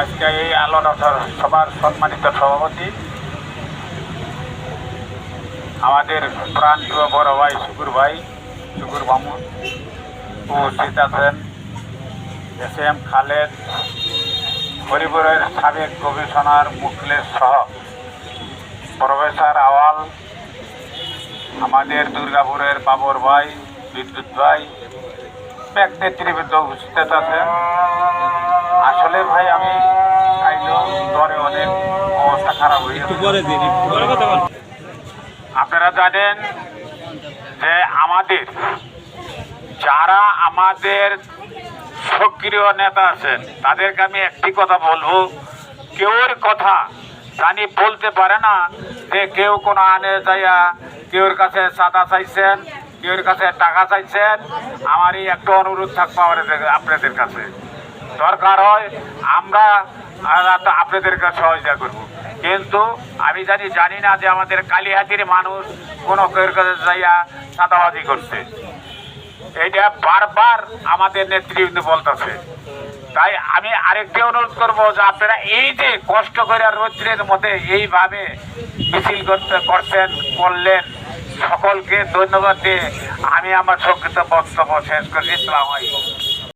আজকে এই আলোচনার সবার সম্মানিত সভাপতি, আমাদের প্রাণপ্রিয় বড় ভাই শুকুর ভাই শুকুর মামুন উপস্থিত আছেন এস এম খালেদ, হরিপুরের সাবেক কমিশনার মুখলেশ সহ প্রফেসর আওয়াল, আমাদের দুর্গাপুরের বাবর ভাই, বিদ্যুৎ ভাই এক উপস্থিত আছেন। আসলে ভাই, আমি খারাপ হয়ে আপনারা জানেন যে আমাদের যারা আমাদের সক্রিয় নেতা আছেন তাদেরকে আমি একটি কথা বলব। কেউর কথা জানি বলতে পারে না যে কেউ কোনো আনে যাইয়া কেউর কাছে চাঁদা চাইছেন কেউর কাছে টাকা চাইছেন। আমারই একটা অনুরোধ থাকব আমাদের আপনাদের কাছে। দরকার হয় আমরা আর আপনাদেরকে সহযোগিতা করব। কিন্তু আমি জানি জানি না যে আমাদের কালীহাতির মানুষ কোনো কাছে যাইয়া চাঁদাবাজি করছে। এইটা বারবার আমাদের নেতৃবৃন্দ বলতেছে। তাই আমি আরেকটি অনুরোধ করব যে আপনারা এই যে কষ্ট করে রৌদ্রের মধ্যে এইভাবে মিছিল করতে, করছেন, করলেন, সকলকে ধন্যবাদ দিয়ে আমি আমার সংক্ষিপ্ত বক্তব্য শেষ করছি। সালাম আলাইকুম।